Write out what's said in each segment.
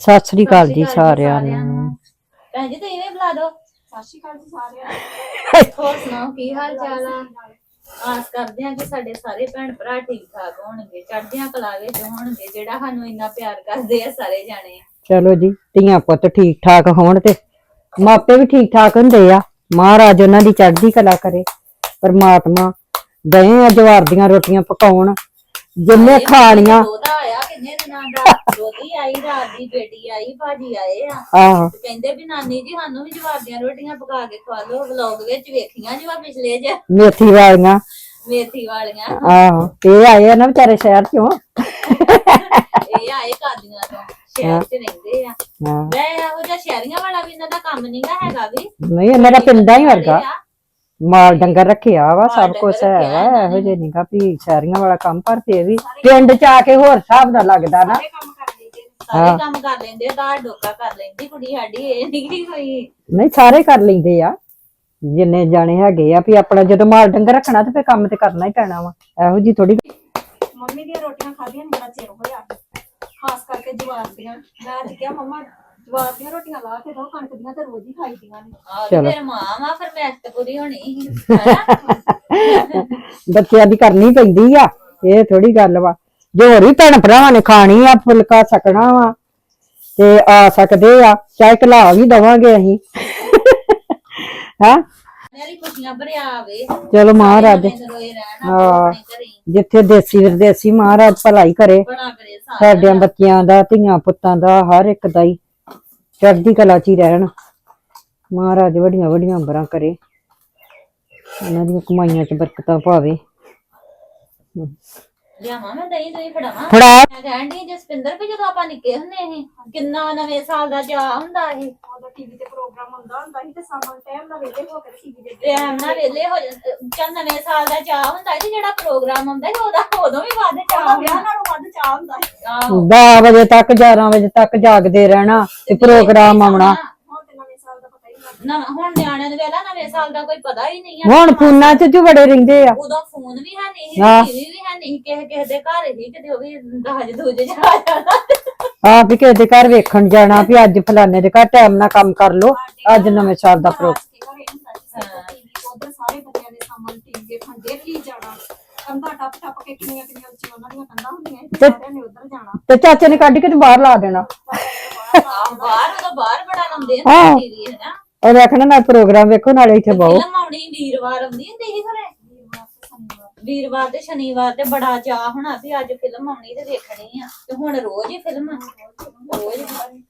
ਸਤਿ ਸ੍ਰੀ ਅਕਾਲ ਜੀ ਸਾਰਿਆਂ ਨੂੰ। ਭੈਣ ਜੀ ਤੁਸੀਂ ਵੀ ਬੁਲਾ ਦਿਓ। ਸਤਿ ਸ਼੍ਰੀ ਅਕਾਲ ਜੀ ਸਾਰਿਆਂ ਨੂੰ। ਹੋਰ ਸੁਣਾਓ ਕੀ ਹਾਲ ਚਾਲ ਆ? ਆਸ ਕਰਦੇ ਹਾਂ ਕਿ ਸਾਡੇ ਸਾਰੇ ਭੈਣ ਭਰਾ ਠੀਕ ਠਾਕ ਹੋਣਗੇ। ਚੜ੍ਹਦੀਆਂ ਕਲਾ ਵਿੱਚ ਹੋਣਗੇ ਜਿਹੜਾ ਸਾਨੂੰ ਇੰਨਾ ਪਿਆਰ ਕਰਦੇ ਆ ਸਾਰੇ ਜਾਣੇ। ਚਲੋ ਜੀ ਧੀਆਂ ਪੁੱਤ ਠੀਕ ਠਾਕ ਹੋਣ ਤੇ ਮਾਪੇ ਵੀ ਠੀਕ ਠਾਕ ਹੁੰਦੇ ਆ। ਮਹਾਰਾਜ ਉਹਨਾਂ ਦੀ ਚੜ੍ਹਦੀ ਕਲਾ ਕਰੇ। ਪਰਮਾਤਮਾ ਗਏ ਆ ਜਵਾਰ ਦੀਆਂ ਰੋਟੀਆਂ ਪਕਾਉਣ। ਜਿੰਨੇ ਖਾਣੀਆਂ। ਉਹਦਾ ਆਇਆ ਕਿੰਨੇ ਦਿਨਾਂ ਦਾ ਦੋਤੀ ਆਈ ਰਾਤ ਦੀ ਬੇਟੀ ਆਈ ਭਾਜੀ ਆਏ ਆ। ਆਹੋ। ਤੇ ਕਹਿੰਦੇ ਵੀ ਨਾਨੀ ਜੀ ਸਾਨੂੰ ਵੀ ਜਵਾਰ ਦੀਆਂ ਰੋਟੀਆਂ ਪਕਾ ਕੇ ਖਵਾ ਲਓ ਵਲੌਗ ਵਿੱਚ ਵੇਖੀਆਂ ਜੀ ਵਾ ਪਿਛਲੇ ਜੇ। ਮੇਥੀ ਵਾਲੀਆਂ। ਮੇਥੀ ਵਾਲੀਆਂ। ਆਹੋ ਤੇ ਇਹ ਆਏ ਆ ਨਾ ਵਿਚਾਰੇ ਸ਼ਹਿਰ ਚੋਂ। ਇਹ ਆਏ ਕਾਦੀਆਂ ਤੋਂ ਸ਼ਹਿਰ 'ਚ ਰਹਿੰਦੇ ਆ। ਹਾਂ। ਮੈਂ ਇਹੋ ਜਿਹਾ ਸ਼ਹਿਰੀਆਂ ਵਾਲਾ ਵੀ ਇਹਨਾਂ ਦਾ ਕੰਮ ਨਹੀਂਗਾ ਹੈਗਾ ਵੀ। ਨਹੀਂ ਇਹਨਾਂ ਦਾ ਪਿੰਡਾਂ ਹੀ ਵਰਗਾ। ਮਾਲ ਡੰਗਰ ਰੱਖਿਆ ਵਾ ਸਭ ਕੁਝ ਹੈ ਵਾ ਇਹੋ ਜਿਹੇ ਨਹੀਂਗਾ ਵੀ ਸ਼ਹਿਰੀਆਂ ਵਾਲਾ ਕੰਮ ਪਰ ਤੇ ਵੀ। ਪਿੰਡ ਚ ਆ ਕੇ ਹੋਰ ਹਿਸਾਬ ਦਾ ਲੱਗਦਾ ਨਾ। ਸਾਰੇ ਕੰਮ ਕਰ ਲਈਦੇ ਨੇ। ਸਾਰੇ ਕੰਮ ਕਰ ਲੈਂਦੇ ਦਾ ਡੋਕਾ ਕਰ ਲੈਂਦੀ ਕੁੜੀ ਸਾਡੀ ਇਹ ਨਹੀਂ ਕੋਈ। ਨਹੀਂ ਸਾਰੇ ਕਰ ਲੈਂਦੇ ਆ। ਜਿੰਨੇ ਜਾਣੇ ਹੈਗੇ ਆ ਵੀ ਆਪਣਾ ਜਦੋਂ ਮਾਲ ਡੰਗਰ ਰੱਖਣਾ ਤੇ ਫੇ ਕੰਮ ਤੇ ਕਰਨਾ ਹੀ ਪੈਣਾ ਵਾ। ਇਹੋ ਜੀ ਥੋੜੀ ਮੰਮੀ ਦੀਆਂ ਰੋਟੀਆਂ ਖਾਧੀਆਂ ਨੂੰ ਬੜਾ ਚਿਰ ਹੋਇਆ। ਖਾਸ ਕਰਕੇ ਜਵਾਰ ਦੀਆਂ। ਮੈਂ ਅੱਜ ਕਿਹਾ ਮੰਮਾ ਜਵਾਰ ਦੀਆਂ ਰੋਟੀਆਂ ਲਾ ਕੇ ਦੋ ਕਣਕ ਦੀਆਂ ਤੇ ਰੋਜ਼ ਹੀ ਖਾਈਦੀਆਂ ਨੇ। ਆ ਚਲੋ। ਫਿਰ ਮਾਂ ਵਾ ਫਿਰ ਮੈਂ ਤੇ ਪੂਰੀ ਹੋਣੀ ਸੀ, ਹੈਨਾ? ਬੱਚਿਆਂ ਦੀ ਕਰਨੀ ਪੈਂਦੀ ਆ ਇਹ ਥੋੜੀ ਗੱਲ ਵਾ। ਜੇ ਹੋਰ ਵੀ ਭੈਣ ਭਰਾਵਾਂ ਨੇ ਖਾਣੀ ਆ ਫੁਲਕਾ ਸਕਣਾ ਵਾ ਤੇ ਆ ਸਕਦੇ ਆ ਚਾਹੇ ਘਲਾ ਵੀ ਦਵਾਂਗੇ ਅਸੀਂ। ਹਾਂ? ਮੇਰੀ ਖੁਸ਼ੀਆਂ ਭਰਿਆ ਆਵੇ ਚਲੋ ਮਹਾਰਾਜ। ਮੈਨੂੰ ਰੋਏ ਰਹਿਣਾ ਹਾਂ। ਆਪਣੇ ਘਰੇ। ਜਿੱਥੇ ਦੇਸੀ ਵਿਦੇਸੀ ਮਹਾਰਾਜ ਭਲਾਈ ਕਰੇ ਬੜਾ ਕਰੇ ਸਾਰਾ ਸਾਡਿਆਂ ਬੱਚਿਆਂ ਦਾ ਧੀਆਂ ਪੁੱਤਾਂ ਦਾ ਹਰ ਇੱਕ ਦਾ ਹੀ। ਚੜ੍ਹਦੀ ਕਲਾ ਚ ਹੀ ਰਹਿਣ। ਮਹਾਰਾਜ ਵੱਡੀਆਂ ਵੱਡੀਆਂ ਅੰਬਰਾਂ ਕਰੇ। ਉਹਨਾਂ ਦੀਆਂ ਕਮਾਈਆਂ ਚ ਬਰਕਤਾਂ ਪਾਵੇ। ਲਿਆਵਾਂ ਮੈਂ ਦਹੀਂ ਦਹੀਂ ਫੜਾਵਾਂ? ਫੜਾ। ਮੈਂ ਕਹਿਣ ਜਸਪਿੰਦਰ ਵੀ ਜਦੋਂ ਆਪਾਂ ਨਿੱਕੇ ਹੁੰਦੇ ਸੀ ਕਿੰਨਾ ਨਵੇਂ ਸਾਲ ਦਾ ਚਾਹ ਹੁੰਦਾ ਸੀ। ਪ੍ਰੋਗਰਾਮ ਹੁੰਦਾ ਹੁੰਦਾ ਸੀ ਤੇ ਸਾਮਾਂ ਟਾਈਮ ਨਾਲ ਵੇਲੇ ਹੋ ਕੇ ਟੀਵੀ ਦੇ ਟਾਈਮ ਨਾਲ ਵੇਲੇ ਹੋ ਜਾਂਦੇ ਚੱਲ ਨਵੇਂ ਸਾਲ ਦਾ ਚਾਹ ਹੁੰਦਾ ਸੀ ਜਿਹੜਾ ਪ੍ਰੋਗਰਾਮ ਹੁੰਦਾ ਸੀ ਉਹਦਾ ਉਦੋਂ ਵੀ ਵੱਧ ਚਾਹ ਹੁੰਦਾ ਵਿਆਹ ਨਾਲੋਂ ਵੱਧ ਚਾਹ ਹੁੰਦਾ ਸੀ। ਆਹੋ। 10 ਵਜੇ ਤੱਕ 11 ਵਜੇ ਤੱਕ ਜਾਗਦੇ ਰਹਿਣਾ ਤੇ ਪ੍ਰੋਗਰਾਮ ਆਉਣਾ। ਹੁਣ ਤੇ ਨਵੇਂ ਸਾਲ ਦਾ ਪਤਾ ਹੀ ਨਹੀਂ ਨਾ ਹੁਣ ਨਿਆਣਿਆਂ ਦੇ ਵੇਲਾ ਨਵੇਂ ਸਾਲ ਦਾ ਕੋਈ ਪਤਾ ਹੀ ਨਹੀਂ ਆ। ਹੁਣ ਫੋਨਾਂ 'ਚ ਜੋ ਵੜੇ ਰਹਿੰਦੇ ਆ। ਉਦੋਂ ਫੋਨ ਵੀ ਹੈ ਨਹੀਂ ਹਾਂ। ਟੀਵੀ ਵੀ ਹੈ ਨਹੀਂ ਕਿਸੇ ਕਿਸੇ ਦੇ ਘਰ ਹੀ ਕਿਤੇ ਉਹ ਵੀ ਦਹਜ ਦੂਜ ਜਾ ਜਾਣਾ ਆ ਵੀ ਕਿਸੇ ਦੇ ਘਰ ਵੇਖਣ ਜਾਣਾ ਵੀ ਅੱਜ ਫਲਾਣੇ ਦੇ ਘਰ ਟਾਈਮ ਨਾਲ ਕੰਮ ਕਰ ਲੋ ਅੱਜ ਨਵੇਂ ਸਾਲ ਦਾ ਪ੍ਰੋਗਰਾਮ ਉਧਰ ਸਾਰੇ ਬੱਚਿਆਂ ਦੇ ਸਾਹਮਣੇ ਟੀਵੀ ਵੇਖਣ ਦਿੱਲੀ ਜਾਣਾ ਕੰਧਾ ਟੱਪ ਟੱਪ ਕੇ ਕਿੰਨੀਆਂ ਕਿੰਨੀਆਂ ਉੱਚੀਆਂ ਉਹਨਾਂ ਦੀਆਂ ਕੰਧਾਂ ਹੁੰਦੀਆਂ ਤੇ ਸਾਰਿਆਂ ਨੇ ਉਧਰ ਜਾਣਾ ਤੇ ਚਾਚੇ ਨੇ ਕੱਢ ਕੇ ਤੇ ਬਾਹਰ ਲਾ ਦੇਣਾ। ਆਹ, ਬਾਹਰ ਉਦੋਂ ਬਾਹਰ ਬੜਾ ਲੰਦੇ ਹਾਂ। ਹੁੰਦੇ ਟੀਵੀ ਹੈ ਨਾ ਉਹ ਵੇਖਣਾ ਨਾਲ ਪ੍ਰੋਗਰਾਮ ਵੇਖੋ ਨਾਲੇ ਇੱਥੇ ਬਹੁ। ਫਿਲਮ ਆਉਣੀ ਵੀਰਵਾਰ ਆਉਂਦੀ ਹੁੰਦੀ ਸੀ ਘਰੇ? ਵੀਰਵਾਰ ਤੇ ਸ਼ਨੀਵਾਰ ਤੇ ਬੜਾ ਚਾਹ ਹੋਣਾ ਵੀ ਅੱਜ ਫਿਲਮ ਆਉਣੀ ਤੇ ਵੇਖਣੀ ਆ। ਤੇ ਹੁਣ ਰੋਜ਼ ਹੀ ਫਿਲਮ ਰੋਜ਼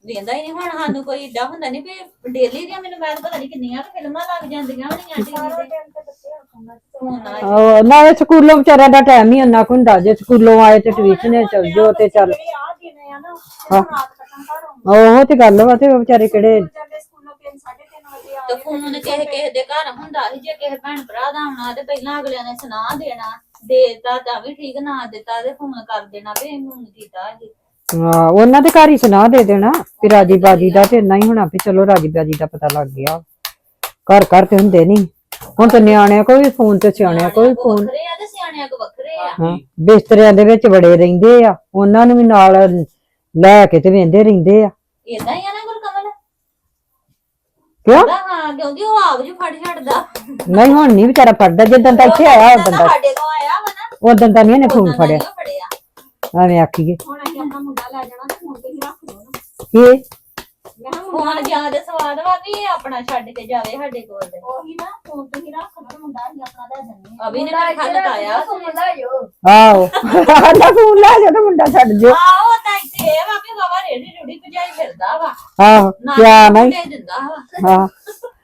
ਵੇਂਦਾ ਹੀ ਨਹੀਂ ਹੁਣ ਸਾਨੂੰ ਕੋਈ ਏਡਾ ਹੁੰਦਾ ਨਹੀਂ ਵੀ ਡੇਲੀ ਦੀਆਂ ਮੈਨੂੰ ਮੈਂ ਪਤਾ ਨਹੀਂ ਕਿੰਨੀਆਂ ਕੁ ਫਿਲਮਾਂ ਲੱਗ ਜਾਂਦੀਆਂ ਹੋਣੀਆਂ ਟੀਵੀ ਤੇ। ਉਹ ਨਾਲੇ ਸਕੂਲੋਂ ਵਿਚਾਰਿਆਂ ਦਾ ਟਾਈਮ ਹੀ ਕੁ ਹੁੰਦਾ। ਜੇ ਸਕੂਲੋਂ ਆਏ ਤੇ ਟਿਊਸ਼ਨ ਚਲ ਜਾਓ ਤੇ ਚੱਲ। ਜਿਹੜੇ ਆ ਦਿਨ ਆ ਨਾ ਉਹ ਰਾਤ ਕੱਟਣ ਘਰ ਆਉਂਦੇ ਉਹ ਤੇ ਗੱਲ ਵਾ ਤੇ ਉਹ ਵਿਚਾਰੇ ਕਿਹੜੇ ਜਾਂਦੇ ਸਕੂਲੋਂ 3 3:30 ਵਜੇ ਆ ਤੇ ਫੋਨ ਕਿਸੇ ਕਿਸੇ ਦੇ ਘਰ ਹੁੰਦਾ ਸੀ ਜੇ ਕਿਸੇ ਭੈਣ ਭਰਾ ਦਾ ਆਉਣਾ ਤੇ ਪਹਿਲਾਂ ਅਗਲਿਆਂ ਨੇ ਸੁਣਾ ਦੇਣਾ। ਦੇਤਾ ਤਾਂ ਵੀ ਠੀਕ ਨਾ ਦਿੱਤਾ ਤੇ ਫੋਨ ਕਰ ਦੇਣਾ ਵੀ ਫੋਨ ਕੀਤਾ ਜੀ। ਹਾਂ ਉਹਨਾਂ ਦੇ ਘਰ ਹੀ ਸੁਣਾ ਦੇ ਦੇਣਾ ਵੀ ਰਾਜੀ ਬਾਜੀ ਦਾ ਤੇ ਇੰਨਾ ਹੀ ਹੋਣਾ ਵੀ ਚਲੋ ਰਾਜੀ ਬਾਜੀ ਦਾ ਪਤਾ ਲੱਗ ਗਿਆ। ਘਰ ਘਰ ਤੇ ਹੁੰਦੇ ਨਹੀਂ ਹੁਣ ਤੇ ਨਿਆਣਿਆਂ ਕੋਈ ਵੀ ਫੋਨ ਤੇ ਸਿਆਣਿਆਂ ਕੋਈ ਕੋ ਫੋਨ। ਵੱਖਰੇ ਆ ਤੇ ਸਿਆਣਿਆਂ ਕੋ ਵੱਖਰੇ ਆ। ਹਾਂ ਬਿਸਤਰਿਆਂ ਦੇ ਵਿੱਚ ਵੜੇ ਰਹਿੰਦੇ ਆ ਉਹਨਾਂ ਨੂੰ ਵੀ ਨਾਲ ਲੈ ਕੇ ਤੇ ਵੇਂਦੇ ਰਹਿੰਦੇ ਆ। ਇਦਾਂ ਹੀ ਆ ਕਿਉਂ? ਹਾਂ ਕਿਉਂਕਿ ਉਹ ਆਪ ਜੀ ਫੜ ਛੱਡਦਾ। ਨਹੀਂ ਹੁਣ ਨਹੀਂ ਵਿਚਾਰਾ ਫੜਦਾ ਜਦੋਂ ਦਾ ਇੱਥੇ ਆਇਆ ਉਦੋਂ ਦਾ। ਸਾਡੇ ਕੋ ਆਇਆ ਵਾ ਨਾ ਉਦੋਂ ਦਾ ਨਹੀਂ ਇਹਨੇ ਫੋਨ ਉਦੋਂ ਦਾ ਫੜਿਆ। ਨੀ ਉਹ ਫੜਿਆ। ਐਵੇਂ ਆਖੀਏ। ਹੁਣ ਅਸੀਂ ਆਪਣਾ ਮੁੰਡਾ ਲੈ ਜਾਣਾ ਤੇ ਹੁਣ ਤੁਸੀਂ ਰੱਖ ਲਓ ਨਾ। ਕੀ? ਮੈਂ ਕਿਹਾ ਮੁੰਡਾ ਫੋਨ ਜਾਂ ਦੇ ਸਵਾਦ ਵਾ ਵੀ ਇਹ ਆਪਣਾ ਛੱਡ ਕੇ ਜਾਵੇ ਸਾਡੇ ਕੋਲ। ਤੇ ਉਹੀ ਨਾ ਫੋਨ ਤੁਸੀਂ ਰੱਖ ਲਓ ਮੁੰਡਾ ਅਸੀਂ ਆਪਣਾ ਲੈ ਜਾਂਦੇ ਅਭੀ ਨੇ ਮੇਰੇ ਖਾ ਲਗਾਇਆ ਆਹੋ। ਆਂਦਾ ਫੋਨ ਲੈ ਜਾ ਤੇ ਮੁੰਡਾ ਛੱਡ ਜੋ ਆਹੋ ਤਾਂ ਇੱਥੇ ਇਹ ਵਾ ਵੀ ਬਾਬਾ ਰੇੜੀ ਰੁੜੀ ਭਜਾਈ ਫਿਰਦਾ ਵਾ। ਆਹੋ ਕਿਆ ਨਹੀਂ। ਨੂੰ ਦੇ ਦਿੰਦਾ ਵਾ। ਹਾਂ।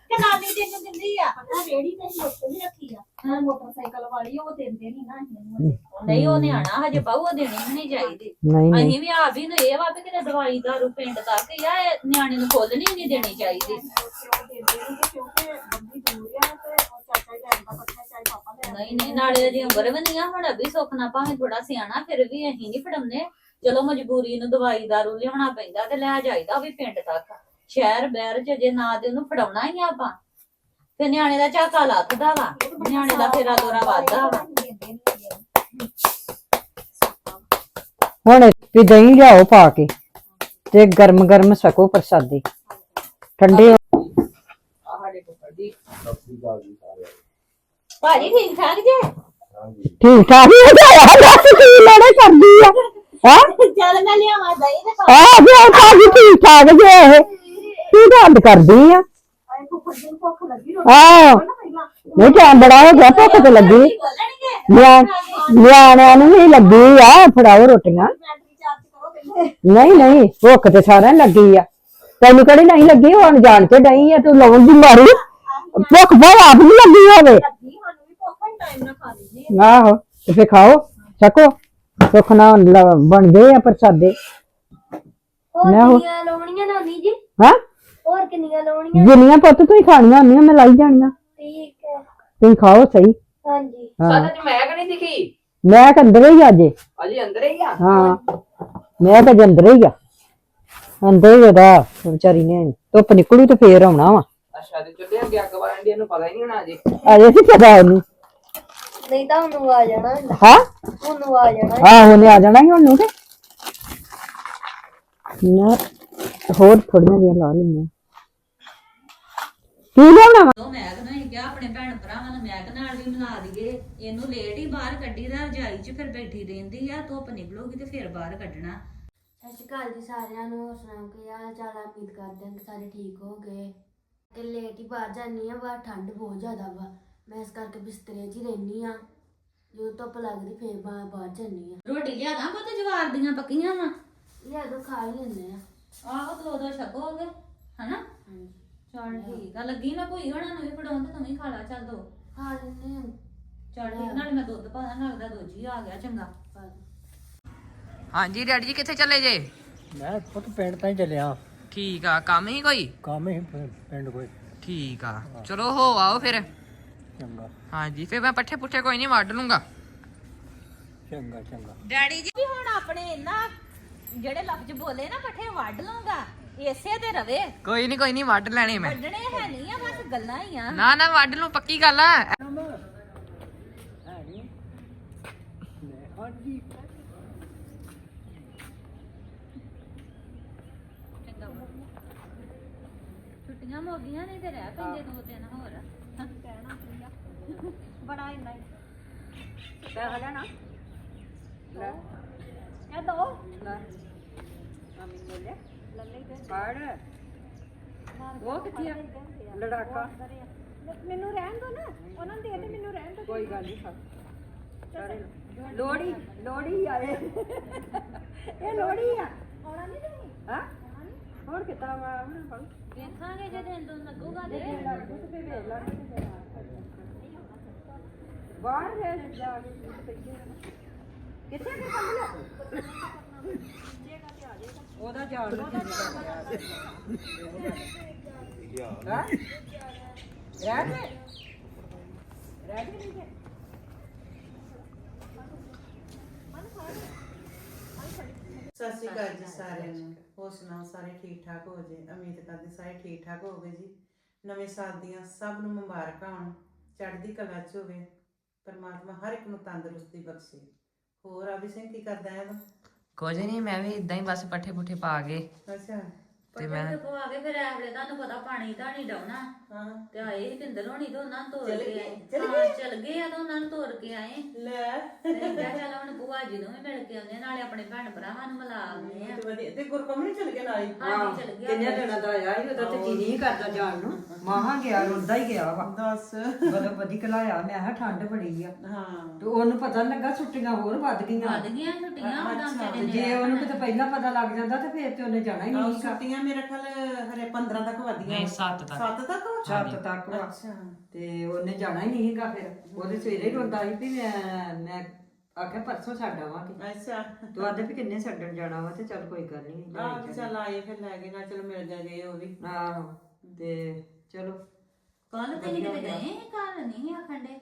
ਕਿ ਨਾਨੀ ਦੇ ਨੂੰ ਦਿੰਦੀ ਆ। ਰੇੜੀ ਤੇ ਉੱਤੇ ਵੀ ਰੱਖੀ ਆ। ਹਾਂ ਮੋਟਰਸਾਈਕਲ ਵਾਲੀ ਉਹ ਦਿੰਦੇ ਨਹੀਂ ਨਾ ਇਹਨੂੰ। ਨਹੀਂ ਉਹ ਨਿਆਣਾ ਹਜੇ ਬਾਹੂ ਉਹ ਦੇਣੀ ਨਹੀਂ ਚਾਹੀਦੀ। ਨਹੀਂ ਨਹੀਂ। ਅਸੀਂ ਵੀ ਆਪ ਹੀ ਨੂੰ ਇਹ ਵਾ ਵੀ ਕਿਤੇ ਦਵਾਈ ਦਾਰੂ ਪਿੰਡ ਤੱਕ ਹੀ ਆ ਇਹ ਨਿਆਣੇ ਨੂੰ ਖੋਲਣੀ ਨਹੀਂ ਦੇਣੀ ਚਾਹੀਦੀ। ਨਹੀਂ ਨਹੀਂ ਨਾਲੇ ਦੀ ਉਮਰ ਵੀ ਨਹੀਂ ਆ ਹੁਣ ਵੀ ਸੁੱਖ ਨਾ ਭਾਵੇਂ ਥੋੜਾ ਸਿਆਣਾ ਫਿਰ ਵੀ ਅਸੀਂ ਨਹੀਂ ਫੜਾਉਂਦੇ। ਚਲੋ ਮਜਬੂਰੀ ਨੂੰ ਦਵਾਈ ਦਾਰੂ ਲਿਆਉਣਾ ਪੈਂਦਾ ਤੇ ਲੈ ਜਾਈਦਾ ਉਹ ਵੀ ਪਿੰਡ ਤੱਕ। ਸ਼ਹਿਰ ਬਹਿਰ ਚ ਜੇ ਨਾ ਤੇ ਉਹਨੂੰ ਫੜਾਉਣਾ ਹੀ ਆ ਆਪਾਂ। ਤੇ ਨਿਆਣੇ ਦਾ ਝਾਕਾ ਲੱਥਦਾ ਵਾ। ਨਿਆਣੇ ਦਾ ਫੇਰਾ ਦੋਰਾ ਵੱਧਦਾ ਵਾ। ਹੁਣ ਵੀ ਦਹੀਂ ਲਿਆਓ ਪਾ ਕੇ ਤੇ ਗਰਮ ਗਰਮ ਸਕੋ ਪ੍ਰਸਾਦੀ। ਠੰਡੇ ਭਾਜੀ ਠੀਕ ਠਾਕ ਜੇ? ਠੀਕ ਠਾਕ ਹੀ ਹੋ ਦੱਸ ਕੀ ਲੜੇ ਕਰਦੀ ਆ। ਹਾਂ? ਚੱਲ ਮੈਂ ਲਿਆਵਾਂ ਦਹੀਂ ਤੇ ਪਾ- ਆ ਜੇ ਕਾਜੀ ਠੀਕ ਠਾਕ ਜੇ ਇਹ। ਕੀ ਗੱਲ ਕਰਦੀ ਆ? ਭੁੱਖ ਲੱਗੀ ਆ ਨਹੀਂ ਟਾਈਮ ਬੜਾ ਹੋ ਗਿਆ ਭੁੱਖ ਤੇ ਲੱਗੀ। ਬੋਲਣਗੇ ਨਿਆ- ਨਿਆਣਿਆਂ ਨੂੰ ਵੀ ਲੱਗੀ ਆ ਫੜਾਓ ਰੋਟੀਆਂ। ਨਹੀਂ ਨਹੀਂ ਭੁੱਖ ਤੇ ਸਾਰਿਆਂ ਨੂੰ ਲੱਗੀ ਆ। ਤੈਨੂੰ ਕਿਹੜੀ ਨਹੀਂ ਲੱਗੀ? ਹੁਣ ਜਾਣ ਕੇ ਡਈ ਆ ਤੂੰ ਲਾਉਣ ਦੀ ਮਾਰੀ ਭੁੱਖ ਬਹੁਤ ਆਪ ਨੂੰ ਲੱਗੀ ਹੋਵੇ। ਆਹੋ ਤੇ ਫੇ ਖਾਓ ਸਕੋ ਸੁੱਖ ਲ- ਬਣ ਗਏ ਆ ਪ੍ਰਸਾਦੇ। ਮੈਂ ਕਿੰਨੀਆਂ ਲਾਉਣੀਆਂ ਨਾਨੀ ਜੀ? ਹਾਂ? ਹੋਰ ਕਿੰਨੀਆਂ ਲਾਉਣੀਆਂ? ਜਿੰਨੀਆਂ ਪੁੱਤ ਤੂੰ ਹੀ ਖਾਣੀਆਂ ਹੁੰਦੀਆਂ ਮੈਂ ਲਾਈ ਜਾਣੀਆਂ। ਹੈ ਤੁਸੀਂ ਖਾਓ ਸਹੀ। ਹਾਂਜੀ। ਹਾਂ। ਸੱਚ ਮੈਂ ਕਿ ਨਹੀਂ ਦਿਖੀ। ਮੈਂ ਤਾਂ ਅੰਦਰ ਹੀ ਅਜੇ। ਅਜੇ ਅੰਦਰ ਹੀ ਆ? ਹਾਂ। ਮੈਂ ਤਾਂ ਅੰਦਰ ਹੀ ਆ। ਅੰਦਰ ਹੀ ਉਹਦਾ ਵਿਚਾਰੀ ਨੇ। ਧੁੱਪ ਨਿਕਲੂ ਤੇ ਫੇਰ ਆਉਣਾ ਵਾ। ਅੱਛਾ ਤੇ ਚੱਲੇ ਅੱਗੇ ਅੱਗ ਦੀ ਇਹਨੂੰ ਪਤਾ ਹੀ ਨਹੀਂ ਹੋਣਾ ਅਜੇ। ਅਜੇ ਸੀ ਪਤਾ ਉਹਨੂੰ। ਨਹੀਂ ਤਾਂ ਉਹਨੂੰ ਆ ਜਾਣਾ ਹਾਂ? ਉਹਨੂੰ ਆ ਜਾਣਾ। ਆਹੋ ਨੇ ਆ ਜਾਣਾ ਹੀ ਹੁਣ ਨੂੰ ਤੇ। ਨਾ ਹੋਰ ਥੋੜੀਆਂ ਜਿਹੀਆਂ ਲਾ ਲਈਆਂ ਕੀ ਲਿਆਉਣਾ ਵਾ ਉਹ ਮੈਂ ਕਹਿੰਦਾ ਸੀ ਕਿ ਆਪਣੇ ਭੈਣ ਭਰਾਵਾਂ ਨੂੰ ਮੈਂ ਕਿਹਾ ਨਾਲ ਵੀ ਮਿਲਾ ਦਈਏ। ਇਹਨੂੰ ਲੇਟ ਹੀ ਬਾਹਰ ਕੱਢੀ ਦਾ ਰਜਾਈ 'ਚ ਫਿਰ ਬੈਠੀ ਰਹਿੰਦੀ ਆ ਧੁੱਪ ਨਿਕਲੂਗੀ ਤੇ ਫਿਰ ਬਾਹਰ ਕੱਢਣਾ। ਸਤਿ ਸ਼੍ਰੀ ਅਕਾਲ ਜੀ ਸਾਰਿਆਂ ਨੂੰ ਹੋਰ ਸੁਣਾਓ ਕੀ ਹਾਲ ਚਾਲ ਆ? ਉਮੀਦ ਕਰਦੇ ਹਾਂ ਕਿ ਸਾਰੇ ਠੀਕ ਹੋ ਗਏ ਕਿ ਲੇਟ ਹੀ ਬਾਹਰ ਜਾਨੀ ਆ ਬਾਹਰ ਠੰਡ ਬਹੁਤ ਜ਼ਿਆਦਾ ਵਾ। ਮੈਂ ਇਸ ਕਰਕੇ ਬਿਸਤਰੇ 'ਚ ਹੀ ਰਹਿਨੀ ਆ। ਜਦੋਂ ਧੁੱਪ ਲੱਗਦੀ ਫੇਰ ਬਾਹਰ ਬਾਹਰ ਜਾਨੀ ਆ। ਰੋਟੀ ਲਿਆਦਾ ਪੁੱਤ ਜਵਾਰ ਦੀਆਂ ਪੱਕੀਆਂ ਵਾ? ਲਿਆ ਦੋ ਖਾ ਹੀ ਲੈਂਦੇ ਆ। ਆਹੋ ਦੋ ਦੋ ਛਕੋਗੇ ਹਨਾ? ਹਾਂਜੀ। ਚਲ ਠੀਕ ਆ ਲੱਗੀ ਮੈਂ ਭੂਈ ਹੋਣਾ ਨੂੰ ਵੀ ਫੜਾਉਂ ਤੇ ਤੂੰ ਵੀ ਖਾ ਲਾ ਚੱਲ ਦੋ। ਖਾ ਲੈਂਦੇ ਆ ਚਲ ਠੀਕ ਨਾਲੇ ਮੈਂ ਦੁੱਧ ਪਾਣਾ ਲੱਗਦਾ ਦੋਜੀ ਆ ਗਿਆ ਚੰਗਾ। ਹਾਂਜੀ ਡੈਡੀ ਜੀ ਕਿੱਥੇ ਚੱਲੇ ਜੇ? ਮੈਂ ਪੁੱਤ ਪਿੰਡ ਤਾਂ ਹੀ ਚੱਲਿਆ। ਠੀਕ ਆ ਕੰਮ ਹੀ ਕੋਈ? ਕੰਮ ਹੀ ਪਿੰ- ਪਿੰਡ ਕੋਈ। ਠੀਕ ਆ ਚਲੋ ਹੋ ਆਓ ਫਿਰ। ਚੰਗਾ। ਹਾਂਜੀ ਫਿਰ ਮੈਂ ਪੱਠੇ ਪੁੱਠੇ ਕੋਈ ਨਹੀਂ ਵੱਢ ਲੂੰਗਾ। ਚੰਗਾ ਚੰਗਾ। ਡੈਡੀ ਜੀ ਵੀ ਹੁਣ ਆਪਣੇ ਇਹਨਾਂ ਜਿਹੜੇ ਲਫ਼ਜ਼ ਬੋਲੇ ਨਾ ਪੱਠੇ ਵੱਢ ਲਵਾਂਗਾ ਇਸੇ ਤੇ ਰਵੇ। ਕੋਈ ਨਹੀਂ ਕੋਈ ਨਹੀਂ ਵੱਢ ਲੈਣੇ ਮੈਂ। ਵੱਢਣੇ ਹੈ ਨਹੀਂ ਆ ਬਸ ਗੱਲਾਂ ਹੀ ਆ। ਨਾ ਨਾ ਵੱਢ ਲੂੰ ਪੱਕੀ ਗੱਲ ਆ। ਛੁੱਟੀਆਂ ਹੋ ਗਈਆਂ ਨਹੀਂ ਤੇ ਰਹਿ ਪੈਂਦੇ ਦੋ ਦਿਨ ਹੋਰ। ਕਹਿਣਾ ਬੜਾ ਇੰਨਾ ਹੀ। ਪੈਸਾ ਲੈਣਾ? ਲੈ। ਇਹ ਦੋ। ਲੈ। ਮਾਮੀ ਨੇ ਲੈ ਫੜ ਉਹ ਕਿੱਥੇ ਆ? ਲੜਾਕਾ। ਮੈਨੂੰ ਰਹਿਣ ਦੋ ਨਾ। ਉਹਨਾਂ ਨੂੰ ਦੇ ਦੇ ਮੈਨੂੰ ਰਹਿਣ ਦੋ। ਕੋਈ ਗੱਲ ਨਹੀਂ ਲੋੜੀ ਲੋੜੀ ਆਏ ਇਹ। ਲੋੜੀ ਆ। ਆਉਣਾ ਨਹੀਂ ਤੁਸੀਂ? ਹਾਂ? ਹੋਰ ਕਿਤਾ ਵਾ? ਹੁਣ ਫੜ ਵੇਖਾਂਗੇ ਜੇ ਦਿਨ ਤੋਂ ਲੱਗੂਗਾ ਤੇ। ਬਾਹਰ ਹੈ ਜਾ ਕੇ ਕਿੱਥੇ ਕਿ ਕੰਮ ਉਹਦਾ ਜਾਣ ਹਾਂ? ਰਹਿ ਗਏ? ਰਹਿ ਗਏ ਨਹੀਂ ਸਤਿ ਸ਼੍ਰੀ ਅਕਾਲ ਜੀ ਸਾਰਿਆਂ ਨੂੰ। ਹੋਰ ਸੁਣਾਓ, ਸਾਰੇ ਠੀਕ ਠਾਕ ਹੋ ਜੇ? ਉਮੀਦ ਕਰਦੇ ਸਾਰੇ ਠੀਕ ਠਾਕ ਹੋਗੇ ਜੀ। ਨਵੇਂ ਸਾਲ ਦੀਆਂ ਸਭ ਨੂੰ ਮੁਬਾਰਕਾਂ ਹੋਣ। ਚੜ੍ਹਦੀ ਕਲਾ ਚ ਹੋਵੇ। ਪਰਮਾਤਮਾ ਹਰ ਇੱਕ ਨੂੰ ਤੰਦਰੁਸਤੀ ਬਖਸ਼ੇ। ਹੋਰ ਆਬੀ ਸਿੰਘ ਕੀ ਕਰਦਾ ਹੈ ਕੁਝ ਨਹੀਂ ਮੈਂ ਵੀ ਇਦਾਂ ਹੀ ਬਸ ਪੱਠੇ ਪੁੱਠੇ ਪਾ ਕੇ ਅੱਛਾ। ਤੇ ਮੈਂ ਪਵਾ ਕੇ ਫਿਰ ਐ ਵੇਲੇ ਤੁਹਾਨੂੰ ਪਤਾ ਪਾਣੀ ਤਾਂ ਨਹੀਂ ਡਾਉਣਾ। ਹਾਂ। ਤੇ ਆਏ ਸੀ ਪਿੰਦਰ ਹੋਣੀ ਤੇ ਉਹਨਾਂ ਨੂੰ ਤੋਰ ਚਲੇ ਕੇ ਗਏ? ਆਏ। ਚਲੇ ਹਾਂ ਚਲ ਗਏ ਆ ਤਾਂ ਉਹਨਾਂ ਨੂੰ ਤੋਰ ਕੇ ਆਏ। ਲੈ। ਤੇ ਕਿਹਾ ਚੱਲ ਹੁਣ ਭੂਆ ਜੀ ਨੂੰ ਵੀ ਮਿਲ ਕੇ ਆਉਂਦੇ ਆ, ਨਾਲੇ ਆਪਣੇ ਭੈਣ ਭਰਾਵਾਂ ਨੂੰ ਮਿਲਾ ਆਉਂਦੇ ਆ। ਤੇ ਵਧੀਆ। ਤੇ ਗੁਰਕਮ ਨਹੀਂ ਚਲ ਗਿਆ ਨਾਲ ਹੀ? ਹਾਂਜੀ ਚਲ ਗਿਆ ਕਿੰਨੇ ਦਿਨਾਂ ਦਾ ਆਇਆ ਸੀ ਉਹਦਾ ਤੇ ਜੀ ਨਹੀਂ ਕਰਦਾ ਜਾਣ ਨੂੰ। ਮਾਹਾਂ ਗਿਆ ਰੋਂਦਾ ਹੀ ਗਿਆ ਵਾ। ਦੱਸ। ਬਦੋ ਬਦੀ ਕਲਾਇਆ ਮੈਂ ਕਿਹਾ ਠੰਡ ਬੜੀ ਆ। ਹਾਂ। ਤੇ ਉਹਨੂੰ ਪਤਾ ਨੀ ਲੱਗਾ ਛੁੱਟੀਆਂ ਹੋਰ ਵੱਧ ਗਈਆਂ। ਵੱਧ ਗਈਆਂ ਛੁੱਟੀਆਂ ਤਾਂ ਤੇ ਜੇ ਉਹਨੂੰ ਕਿਤੇ ਪਹਿਲਾਂ ਪਤਾ ਲੱਗ ਜਾਂਦਾ ਤੇ ਫੇਰ ਤੇ ਉਹਨੇ ਜਾਣਾ ਹੀ ਨਹੀਂ। ਛੁੱਟੀਆਂ ਮੇਰੇ ਖਿਆਲ ਹਰੇ 15 ਤੱਕ ਵਧੀਆਂ ਨਹੀਂ 7 ਤੱਕ। 7 ਤੱਕ? ਛੱਤ ਤੱਕ ਵਾ ਅੱਛਾ। ਤੇ ਉਹਨੇ ਜਾਣਾ ਹੀ ਨਹੀਂ ਹੈਗਾ ਫਿਰ। ਉਹਦੇ ਸਵੇਰੇ ਹੀ ਰੋਂਦਾ ਸੀ ਵੀ ਮੈਂ ਮੈਂ ਆਖਿਆ ਪਰਸੋਂ ਛੱਡ ਆਵਾਂਗੇ। ਅੱਛਾ। ਤੂੰ ਆਦੇ ਵੀ ਕਿੰਨੇ ਛੱਡਣ ਜਾਣਾ ਵਾ ਤੇ ਚੱਲ ਕੋਈ ਗੱਲ ਨਹੀਂ ਆਹ ਚੱਲ ਆਏ ਫਿਰ ਲੈ ਗਏ ਨਾ ਚਲ ਮਿਲ ਗਏ ਉਹ ਵੀ। ਆਹੋ ਤੇ ਚਲੋ। ਕੱਲ ਤੇ ਕਿਤੇ ਗਏ ਕੱਲ ਨਹੀਂ ਆਖਣ ਦੇ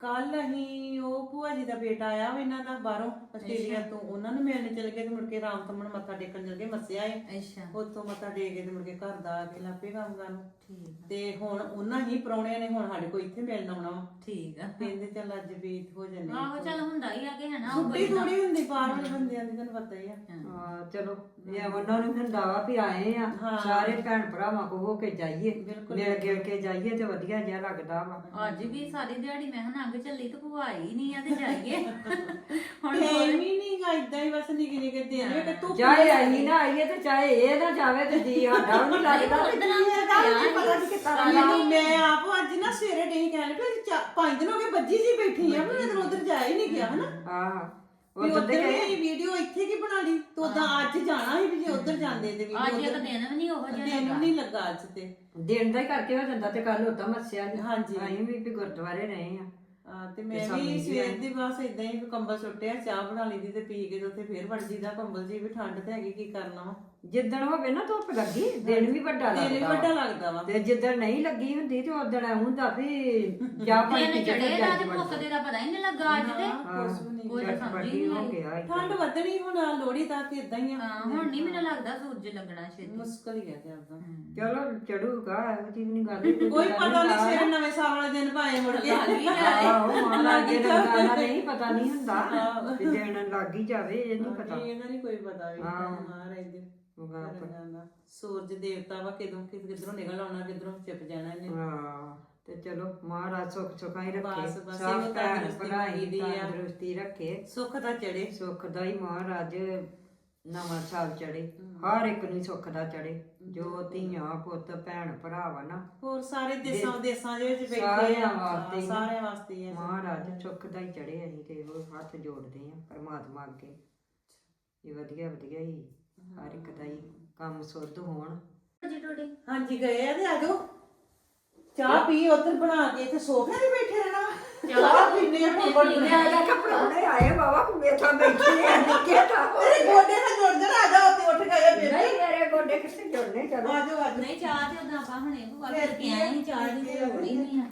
ਕੱਲ ਅਸੀਂ ਉਹ ਭੂਆ ਜੀ ਦਾ ਬੇਟਾ ਆਇਆ ਵਾ ਇਹਨਾਂ ਦਾ ਬਾਹਰੋਂ। ਆਸਟ੍ਰੇਲੀਆ ਤੋਂ ਉਹਨਾਂ ਨੂੰ ਮਿਲਣ ਚਲੇ ਗਏ ਤੇ ਮੁੜ ਕੇ ਰਾਮ ਤਮਨ ਮੱਥਾ ਟੇਕਣ ਚਲੇ ਗਏ ਮੱਸਿਆ ਏ। ਅੱਛਾ। ਉੱਥੋਂ ਮੱਥਾ ਟੇਕ ਕੇ ਤੇ ਮੁੜ ਕੇ ਘਰ ਦਾ ਆ ਕੇ ਲਾਪੇ ਕੰਮ ਕਰਨ। ਠੀਕ ਤੇ ਹੁਣ ਉਹਨਾਂ ਹੀ ਪ੍ਰਾਹੁਣਿਆਂ ਨੇ ਹੁਣ ਸਾਡੇ ਕੋਲ ਇੱਥੇ ਮਿਲਣ ਆਉਣਾ ਵਾ। ਠੀਕ ਆ। ਕਹਿੰਦੇ ਚੱਲ ਅੱਜ ਬੀਤ ਹੋ ਜੰਨੇ ਆਹੋ ਚੱਲ ਹੁੰਦਾ ਹੀ ਆ ਕਿ ਹਨਾ ਉਹ ਛੁੱਟੀ ਥੋੜੀ ਹੁੰਦੀ ਬਾਹਰ ਵਾਲੇ ਬੰਦਿਆਂ ਦੀ ਤੁਹਾਨੂੰ ਪਤਾ ਹੀ ਆ। ਹਾਂ। ਚਲੋ ਇਹ ਉਹਨਾਂ ਨੂੰ ਹੁੰਦਾ ਵਾ ਵੀ ਆਏ ਆ। ਹਾਂ। ਸਾਰੇ ਭੈਣ ਭਰਾਵਾਂ ਕੋ ਹੋ ਕੇ ਜਾਈਏ। ਬਿਲਕੁਲ। ਮਿਲ ਗਿਲ ਕੇ ਜਾਈਏ ਤੇ ਵਧੀਆ ਜਿਹਾ ਲੱਗਦਾ ਵਾ। ਅੱਜ ਵੀ ਸਾਰੀ ਦਿਹਾੜੀ ਮੈਂ ਹਨਾ ਅੱਗ ਚੱਲੀ ਤੇ ਭੁਆਈ ਨਹੀਂ ਆ ਤੇ ਜਾਈਏ। ਹੁਣ ਟਾਈਮ ਹੀ ਨਹੀਂ ਗਾ ਇਦਾਂ ਹੀ ਬਸ ਨਿੱਕੇ ਨਿੱਕੇ ਦਿਨ ਵੇ ਕਿ ਤੂੰ ਚਾਹੇ ਆਈ ਨਾ ਆਈਏ ਤੇ ਚਾਹੇ ਇਹ ਨਾ ਜਾਵੇ ਤੇ ਜੀ ਸਾਡਾ ਵੀ ਨਹੀਂ ਲੱਗਦਾ ਤੇ ਉਹਦੇ ਨਾਲ ਜੀ ਇਹਦਾ ਵੀ ਨੀ ਪਿਆ ਪਤਾ ਨਹੀਂ ਕਿੱਦਾਂ ਦਾ ਮੈਨੂੰ ਮੈਂ ਆਪ ਅੱਜ ਨਾ ਸਵੇਰੇ ਡਈ ਕਹਿਣ ਕਿ ਚਾ- ਪੰਜ ਦਿਨ ਹੋ ਗਏ ਬੱਜੀ ਜੀ ਬੈਠੀ ਆ ਮੈਂ ਇਧਰ ਉਧਰ ਜਾ ਹੀ ਨਹੀਂ ਗਿਆ ਹਨਾ। ਆਹ ਵੀ ਉਹ ਉਧਰ ਤੇ ਵੀ ਵੀਡੀਓ ਇੱਥੇ ਕੀ ਬਣਾ ਲਈ? ਤੂੰ ਉਦਾਂ ਅੱਜ ਜਾਣਾ ਸੀ ਵੀ ਜੇ ਉਧਰ ਜਾਂਦੇ ਤੇ ਅੱਜ ਵੀਡੀਓ ਇੱਕ ਦਿਨ ਵੀ ਨਹੀਂ ਉਹ ਜਿਹਾ ਦਿਨ ਲੱਗਾ ਨਹੀਂ ਲੱਗਾ ਅੱਜ ਤੇ। ਦਿਨ ਦਾ ਹੀ ਕਰਕੇ ਹੋ ਜਾਂਦਾ ਤੇ ਕੱਲ ਉਦਾਂ ਮੱਸਿਆ ਨਹੀਂ ਹਾਂਜੀ। ਅਸੀਂ ਵੀ ਵੀ ਗੁਰਦੁਆਰੇ ਰਹੇ ਆ। ਤੇ ਮੈਂ ਵੀ ਸਵੇਰ। ਦੀ ਬਸ ਇਦਾਂ ਹੀ ਕੰਬਲ ਸੁੱਟਿਆ ਚਾਹ ਬਣਾ ਲਈ ਦੀ ਤੇ ਪੀ ਕੇ ਤੇ ਉੱਥੇ ਫੇਰ ਵੜ ਜੀਦਾ ਕੰਬਲ ਜੀ ਵੀ ਠੰਡ ਤੇ ਹੈਗੀ ਕੀ ਕਰਨਾ ਵਾ। ਜਿੱਦਣ ਹੋਵੇ ਨਾ ਧੁੱਪ ਲੱਗੀ ਦਿਨ ਵੀ ਵੱਡਾ ਦਿਨ ਵੀ ਲੱਗਦਾ ਵੱਡਾ। ਲੱਗਦਾ ਵਾ। ਤੇ ਜਿੱਦਣ ਨਹੀਂ ਲੱਗੀ ਹੁੰਦੀ ਤੇ ਉਦਣ ਐ ਹੁੰਦਾ ਵੀ ਜਾ ਪਾਈ ਕਿ ਚੜੇ ਜਿਹੜਾ ਰਾਤ ਮੁੱਕਦੇ ਦਾ ਪਤਾ ਹੀ ਨਹੀਂ ਲੱਗਾ ਅੱਜ ਤੇ। ਕੁਛ ਵੀ ਨਹੀਂ ਕੋਈ ਸਮਝ ਹੀ ਚਟਪਟੀ ਨਹੀਂ ਹੋ ਆਈ। ਗਿਆ ਇੱਕ। ਠੰਡ ਵਧਣੀ ਹੁਣ ਲੋਹੜੀ ਤੱਕ ਇਦਾਂ ਹੀ ਆ। ਹਾਂ ਹੁਣ ਨਹੀਂ ਮੈਨੂੰ ਲੱਗਦਾ ਸੂਰਜ ਲੱਗਣਾ ਛੇਤੀ। ਮੁਸ਼ਕਲ ਹੀ ਆ ਤੇ ਆਪਦਾ। ਚਲੋ ਚੜੂਗਾ ਇਹੋ ਜਿਹੀ ਵੀ ਨਹੀਂ ਗੱਲ ਕੋਈ ਪਤਾ ਨਹੀਂ ਸਵੇਰ ਨਵੇਂ ਸਾਲ ਵਾਲੇ ਦਿਨ ਭਾਏ ਮੁੜ ਕੇ। ਲੱਗ ਜਾਏ। ਆਹੋ ਦੇ ਰੰਗਾਂ ਦਾ ਨਹੀਂ ਪਤਾ ਨਹੀਂ ਹੁੰਦਾ। ਕਿ ਦਿਨ ਲੱਗ ਹੀ ਜਾਵੇ ਇਹ ਨਹੀਂ ਪਤਾ। ਇਹਦਾ ਨਹੀਂ ਕੋਈ ਪਤਾ ਵੀ ਹਾਂ। ਰਹਿੰਦੇ ਸੂਰਜ ਦੇਵਤਾ ਵਾ ਕਿਦੋਂ ਕਿਧਰੋਂ ਨਿਕਲ ਆਉਣਾ ਕਿਧਰੋਂ ਚਿਪ ਜਾਣਾ ਇਹਨੇ। ਹਾਂ ਤੇ ਚਲੋ ਮਹਾਰਾਜ ਸੁੱਖ ਸੁਖਾਈ ਰੱਖੇ। ਬਸ, ਬਸ ਸਭ ਭਰਾਈ ਮੰਗੀ ਦੀ ਆ। ਤੰਦਰੁਸਤੀ ਰੱਖੇ। ਸੁੱਖ ਦਾ ਚੜੇ। ਸੁੱਖ ਦਾ ਹੀ ਮਹਾਰਾਜ ਨਵਾਂ ਸਾਲ ਚੜੇ ਹਰ ਇੱਕ ਨੂੰ ਸੁੱਖ ਦਾ ਚੜੇ ਜੋ ਧੀਆਂ ਪੁੱਤ ਭੈਣ ਭਰਾ ਵਾ ਨਾ ਹੋਰ ਸਾਰੇ ਦੇਸਾਂ ਦੇਸਾਂ ਦੇ ਵਿੱਚ ਬੈਠੇ ਸਾਰਿਆਂ ਆ ਵਾਸਤੇ ਹੀ। ਸਾਰਿਆਂ ਵਾਸਤੇ ਹੀ ਆ। ਮਹਾਰਾਜ ਸੁੱਖ ਦਾ ਹੀ ਚੜੇ ਅਸੀਂ ਤੇ ਉਹ ਹੱਥ ਜੋੜਦੇ ਆ ਪਰਮਾਤਮਾ ਅੱਗੇ। ਇਹ ਵਧੀਆ ਵਧੀਆ ਹੀ ਹਰ ਇੱਕ ਦਾ ਹੀ ਕੰਮ ਸੁੱਧ ਹੋਣ। ਹਾਂਜੀ ਗਏ ਆ ਤੇ ਆਜੋ ਚਾਹ ਪੀ ਉੱਧਰ ਬਣਾ ਕੇ ਤੇ ਸੋਫੇ ਤੇ ਬੈਠੇ ਰਹਿਣਾ। ਚਾਹ ਪੀਨੇ ਆ ਬੜੀ ਕੱਪੜੇ ਆਏ ਬਾਬਾ ਕੁਵੇਥਾ ਬੈਠੇ ਆ ਨਿੱਕੇ ਤਾਂ। ਤੇਰੇ ਗੋਡੇ ਨਾਲ ਉੱਠ ਗਏ ਫਿਰ ਨਹੀਂ ਮੇਰੇ ਗੋਡੇ ਕਿੱਥੇ ਜੁੜਨੇ ਚਲੋ। ਆਜੋ ਆਜੋ ਨਹੀਂ ਚਾਹ ਤੇ ਉਦਾਂ ਆਪਾਂ ਹੁਣੇ ਭੂਆ ਕਰ ਕੇ ਆਏ ਸੀ ਚਾਹ ਦੀ ਤੇ ਲੋੜ ਹੀ ਨਹੀਂ ਆ।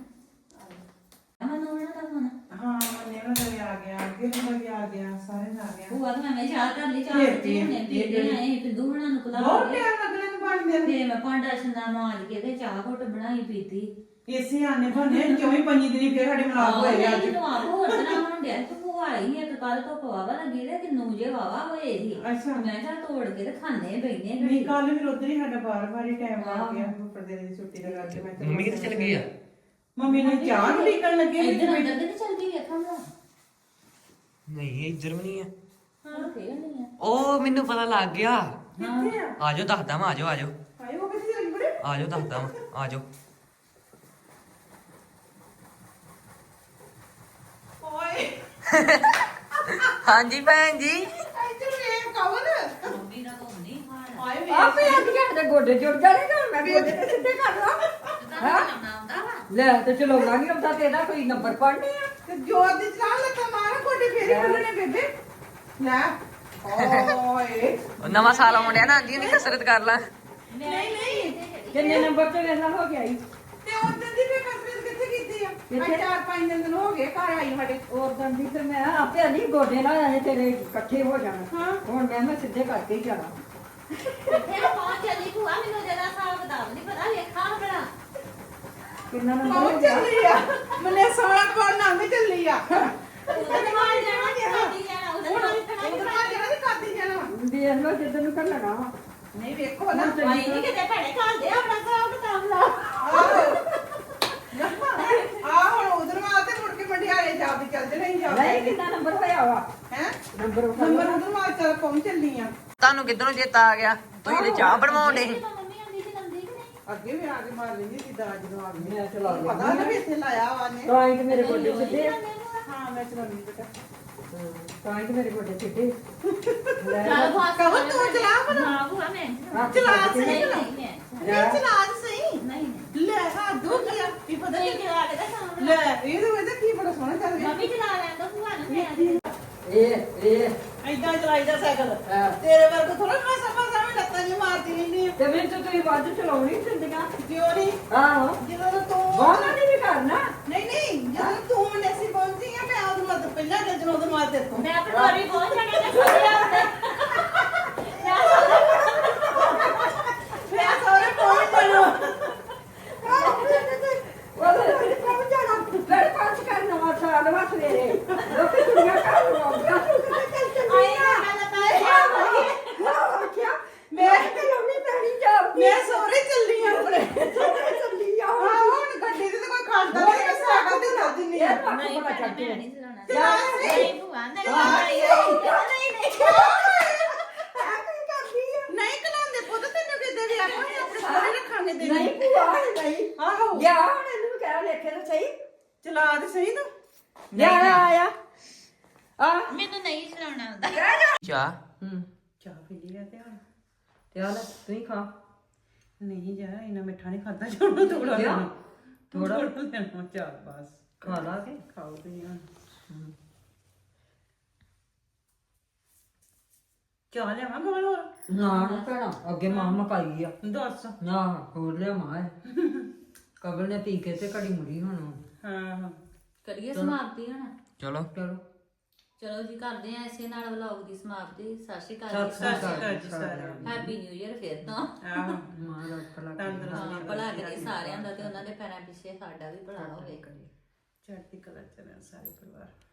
ਮਨ ਉਹਨਾਂ ਦਾ ਫੋਨ ਹਾਂ ਮੰਨੇ ਉਹਨਾਂ ਦਾ ਆ ਗਿਆ ਅੱਗੇ ਉਹਨਾਂ ਦਾ ਆ ਗਿਆ ਸਾਰੇ ਦਾ ਆ ਗਿਆ। ਭੂਆ ਤਾਂ ਮੈਂ ਚਾਹ ਕਰ ਲਈ ਚਾਹ ਫੇਰ ਪੀਤੀ ਹੁਣੇ ਪੀ- ਪੀਤੇ ਆਏ ਸੀ, ਪਿੰਦੂ ਹੁਣਾਂ ਨੂੰ ਬਹੁਤ ਕੁਲਾ ਟਾਈਮ ਲੱਗਣੇ ਨੂੰ ਬਣਦੇ ਨੂੰ ਫੇਰ ਮੈਂ ਭਾਂਡਾ ਛੰਦਾ ਮਾਜ ਕੇ ਤੇ ਚਾਹ ਘੁੱਟ ਬਣਾਈ ਪੀਤੀ। ਇਸੇ ਆਨੇ ਬਣੇ ਚੌਵੀ ਪੰਜੀ ਦਿਨੀ ਫੇਰ ਸਾਡੇ ਮਲਾਪ ਹੋਏ ਆ। ਅੱਜ ਮੈਨੂੰ ਆਪ ਹੋਰ ਤਰ੍ਹਾਂ ਹੋਣ ਡਿਆ ਕਿ ਆਈ ਇੱਕ ਕੱਲ ਤੋਂ ਪਵਾਵਾ ਲੱਗੀ ਤੇ ਕਿੰਨੂ ਜੇ ਵਾਵਾ ਹੋਏ ਸੀ। ਅੱਛਾ। ਮੈਂ ਕਿਹਾ ਤੋੜ ਕੇ ਤੇ ਖਾਣੇ ਬੈਨੇ ਨਹੀਂ ਕੱਲ ਫਿਰ ਉਧਰ ਹੀ ਸਾਡਾ ਬਾਰ ਬਾਰ ਹੀ ਟਾਈਮ ਲੱਗ ਗਿਆ ਉੱਪਰ ਦੇ ਦੀ ਛੁੱਟੀ ਦਾ ਕਰਕੇ ਮੈਂ ਮੰਮੀ ਕਿੱਥੇ ਚਲ ਗਈ ਆ? ਮੰਮੀ ਨੇ ਚਾਹ ਨੂੰ ਢੀਕਣ ਲੱਗੇ ਵਿੱਚ ਇੱਧਰ ਅੰਦਰ ਤੇ ਚੱਲ ਗਈ ਵੇਖਾਂ ਮੈਂ ਨਹੀਂ ਇੱਧਰ ਵੀ ਨਹੀਂ ਆ। ਹਾਂ ਫੇਰ ਨਹੀਂ ਆ। ਉਹ ਮੈਨੂੰ ਪਤਾ ਲੱਗ ਗਿਆ। ਕਿੱਥੇ ਆ? ਆਜੋ ਦੱਸਦਾ ਮੈਂ ਆਜੋ ਆਜੋ ਹਾਏ ਉਹ ਕਿੱਥੇ ਚਲੀ ਬੜੇ? ਆਜੋ ਦੱਸਦਾ ਮੈਂ ਆਜੋ ਓਏ ਹਾਂਜੀ ਭੈਣ ਜੀ। ਇੱਧਰ ਵੇਖ ਕਵਰ ਮੰਮੀ ਦਾ ਤਾਂ ਨਹੀਂ ਖਾਣਾ ਹਾਏ ਵੇਖ। ਆਪੇ ਅੱਜ ਘਰ ਗੋਡੇ ਜੁੜ ਜਾਣੇ ਨਾ ਮੈਂ ਗੋਡੇ ਤੇ ਸਿੱਧੇ ਕਰ ਲਾਂ। ਤਾਂ ਨਾ ਆਉਂਦਾ ਵਾ। ਲੈ ਤੇ ਚਲਾਉਣਾ ਨਹੀਂ ਹੁੰਦਾ ਤੇਰਾ ਕੋਈ ਨੰਬਰ ਪੜਨੇ ਆ। ਤੇ ਜੋਰ ਦੀ ਚਲਾਣ ਲੱਗਾ ਮਾਰ ਕੋਡੇ ਫੇਰੇ ਖੁੱਲਣੇ ਬੇਬੇ। ਲੈ। ਓਏ। ਉਹ ਨਵਾਂ ਸਾਲ ਆਉਣ ਡਿਆ ਨਾ ਆਂਦੀ ਨਹੀਂ ਕਸਰਤ ਕਰ ਲਾਂ। ਨਹੀਂ ਨਹੀਂ। ਕਿੰਨੇ ਨੰਬਰ ਤੇ ਵੇਲਾ ਹੋ ਗਿਆ ਈ ਤੇ ਉਦੋਂ ਦੀ ਵੀ ਕਸਰਤ ਕਿੱਥੇ ਚਾਰ ਪੰਜ ਦਿਨ ਹੋ ਗਏ ਘਰ ਆਈ ਸਾਡੇ ਹੋਰ ਦੰਦੀ ਤੇ ਮੈਂ ਆਪੇ ਨਹੀਂ ਗੋਡੇ ਨਾਲ ਆਏ ਤੇਰੇ ਇਕੱਠੇ ਹੋ ਜਾਣਾ। ਹਾਂ। ਹੁਣ ਮੈਂ ਮੈਂ ਸਿੱਧੇ ਕਰਕੇ ਹੀ ਜਾਣਾ। ਕਿੱਥੇ ਪਹੁੰਚ ਚੱਲੀ ਭੂਆ ਮੈਨੂੰ ਜਰਾ ਹਿਸਾਬ ਕਿਤਾਬ ਨਹੀਂ ਪਤਾ ਵੇਖਾਂ ਕਿੰਨਾ ਪਹੁੰਚ ਚੱਲੀ ਆ। ਮਨੇ ਸੋਣਾ ਕੋਣ ਚੱਲੀ ਆ। ਉਹਦੇ ਜਾਣਾ ਜਾਣਾ ਉਹਦੇ ਜਾਣਾ ਦੇਖ ਜਿੱਦਨ ਨੂੰ ਕੱਢਣਾ ਵਾ। ਨਹੀਂ ਵੇਖੋ ਨਾ। ਭਾਈ ਨਹੀਂ ਕਿਤੇ ਭੈਣੇ ਘਰ ਦੇ ਆਪਣਾ ਹਿਸਾਬ ਕਿਤਾਬ ਲਾ ਹੁਣ ਉਧਰ ਮਾਰ ਤੇ ਮੁੜ ਕੇ ਮੰਡਿਆਲੇ ਜਾ ਕੇ ਚੱਲ ਜਣਾ ਹੀ ਜਾ ਨਹੀਂ ਕਿੰਨਾ ਨੰਬਰ ਹੋਇਆ ਵਾ? ਹੈ? ਨੰਬਰ ਨੰਬਰ ਉਧਰ ਮਾਰ ਚੱਲ ਪਹੁੰਚ ਚੱਲੀ ਆ। ਤੁਹਾਨੂੰ ਕਿੱਧਰੋਂ ਚੇਤਾ ਆ ਗਿਆ? ਤੁਸੀਂ ਤੇ ਚਾਹ ਬਣਵਾਉਣ ਨਹੀਂ ਅੱਗੇ ਵੀ ਆ ਕੇ ਮਾਰ ਲੈਂਦੀ ਸੀ ਦਾਜ ਨੂੰ ਆ ਗਈ ਮੈਂ ਚਲਾ ਲਿਆ ਪਤਾ ਨਾ ਵੀ ਇੱਥੇ ਲਾਇਆ ਵਾ ਨੇ। ਤਾਂ ਹੀ ਤੇ ਮੇਰੇ ਗੋਡੇ ਸਿੱਧੇ। ਹਾਂ ਮੈਂ ਚਲਾਉਣੀ ਬੇਟਾ। ਤਾਂ ਹੀ ਤੇ ਮੇਰੇ ਗੋਡੇ ਸਿੱਧੇ। ਲੈ। ਕਵਰ ਤੂੰ ਚਲਾ ਪਰ ਨਾ ਭੂਆ ਮੈਂ। ਚਲਾ ਸਹੀ ਨਹੀਂ ਚਲਾ ਨਹੀਂ ਨਹੀਂ ਚਲਾ ਅੱਜ ਸਹੀ ਨਹੀਂ ਨਹੀਂ ਲੈ ਹਾਂ ਦੋ ਗਿਆ ਕੀ ਪਤਾ ਨਹੀਂ ਨਹੀਂ ਚਲਾ ਕੇ ਤਾਂ ਸਾਹਮਣੇ। ਲੈ ਇਹ ਤਾਂ ਇਹਦਾ ਕੀ ਬੜਾ ਸੋਹਣਾ ਚੱਲ ਗਿਆ ਮੰਮੀ ਚਲਾ ਲੈਂਦਾ ਭੂਆ ਨੂੰ ਮੈਂ ਇਹ ਇਹ। ਐਦਾਂ ਚਲਾਈਦਾ ਸਾਈਕਲ। ਹਾਂ। ਤੇਰੇ ਵਰਗ ਥੋੜਾ ਮੈਂ ਸਮਝ ਸਾਵੇਂ ਲੱਤਾਂ ਜਿ ਮਾਰਦੀ ਰਹਿੰਦੀ ਤੇ ਵਿੱਚ ਤੁਸੀਂ ਵੱਧ ਚਲਾਉਣੀ ਦਿੰਦੀਆਂ ਕਿਉਂ ਨਹੀਂ ਆਹੋ। ਜਦੋਂ ਤੂੰ ਬਾਹਰ ਨਹੀਂ ਵੀ ਕਰਨਾ। ਨਹੀਂ ਨਹੀਂ ਜਦੋਂ ਤੂੰ ਮਨੇਸੀ ਪਹੁੰਚੀ ਆ ਮੈਂ ਉਹਦੀ ਮਦਦ ਪਹਿਲਾਂ ਤੋਂ ਮਾਰ ਦੇਖੋ ਮੈਂ ਪਟੋਰੀ ਪਹੁੰਚ ਜਾਣਾ ਤੇ ਸਾਰੇ ਆਪਣੇ ਮੈਂ ਸਾਰੇ ਪਹੁੰਚ ਜਾਣਾ ਫਿਰ ਪੰਜ ਕਰ ਨਵਾਂ ਸਾਲ ਵਾ ਸਵੇਰੇ ਲੋਕੀ ਦੁਨੀਆ ਕਰ ਲਵਾਉਂਦਾ ਆਈ ਨਾ ਗੱਲ ਤਾਂ ਮੈਂ ਤੇ ਲੰਮੀ ਪੈਣੀ ਜਾ ਮੈਂ ਸੋਰੇ ਚੱਲੀ ਆ ਆਪਣੇ ਚੱਲੀ ਆ ਆਹ ਹੁਣ ਗੱਡੀ ਤੇ ਤਾਂ ਕੋਈ ਖਾਂਦਾ ਨਹੀਂ ਮੈਂ ਸਾਈਕਲ ਤੇ ਚੱਲ ਦਿੰਦੀ ਆ ਨਹੀਂ ਭੈਣੇ, ਮੈਂ ਨਹੀਂ ਚਲਾਉਣਾ ਨਹੀਂ ਭੂਆ ਨਹੀਂ ਨਹੀਂ ਨਹੀਂ ਕਲਾਉਂਦੇ ਪੁੱਤ ਤੈਨੂੰ ਕਿਤੇ ਵੀ ਆਪਾਂ ਨੇ ਆਪਣੇ ਕੋਲੇ ਰੱਖਾਂਗੇ ਦੇ ਨਹੀਂ ਭੂਆ ਨਹੀਂ ਆਹੋ ਜਾ ਹੁਣ ਇਹਨੂੰ ਕਹਿ ਲੇਖੇ ਤਾਂ ਸਹੀ ਚਲਾ ਦੇ ਸਹੀ ਤੂੰ ਜਾ ਆਇਆ ਆ ਮੈਨੂੰ ਨਹੀਂ ਚਲਾਉਣਾ ਆਉਂਦਾ ਚਾਹ ਹੂੰ ਚਾਹ ਪੀ ਲਈ ਆ ਤੇ ਹੁਣ ਤੂੰ ਹੀ ਖਾ ਨਹੀਂ ਜਾ ਇਹਨਾਂ ਮਿੱਠਾ ਨਹੀਂ ਖਾਦਾ ਜਾਣਾ ਥੋੜਾ ਥੋੜਾ ਲੈਣਾ ਚਾਹ ਬਸ ਖਾ ਲਾ ਕੇ ਖਾਓ ਤੁਸੀਂ ਹੁਣ ਚਾਹ ਲਿਆਵਾਂ ਗਵਾਲ ਹੋਰ? ਨਾ ਨਾ ਭੈਣਾ ਅੱਗੇ ਮਾਂ ਮਕਾਈ ਆ। ਦੱਸ। ਨਾ ਹੋਰ ਲਿਆ ਮਾਂ ਕਬਲ ਨੇ ਪੀ ਕੇ ਤੇ ਘੜੀ ਮੁੜੀ ਹੁਣ। ਹਾਂ ਹਾਂ। ਕਰੀਏ ਸਮਾਪਤੀ ਹੁਣ? ਚਲੋ। ਚਲੋ। ਚਲੋ ਜੀ ਕਰਦੇ ਆ ਇਸੇ ਨਾਲ ਵਲੌਗ ਦੀ ਸਮਾਪਤੀ। ਸਤਿ ਸ਼੍ਰੀ ਅਕਾਲ ਸਤਿ ਜੀ ਸ੍ਰੀ ਅਕਾਲ ਜੀ ਸਾਰਿਆਂ ਨੂੰ। ਹੈਪੀ ਨਿਊ ਇਅਰ ਫਿਰ ਤੋਂ। ਆਹੋ ਮਾਂ ਦਾ ਕਰੇ। ਤੰਦਰੁਸਤੀ ਹਾਂ ਭਲਾ ਕਰੇ ਸਾਰਿਆਂ ਦਾ ਤੇ ਉਹਨਾਂ ਦੇ ਪੈਰਾਂ ਪਿੱਛੇ ਸਾਡਾ ਵੀ ਭਲਾ ਹੋਵੇ। ਚੜ੍ਹਦੀ ਕਲਾ ਚ ਰਹਿਣ ਸਾਰੇ ਪਰਿਵਾਰ।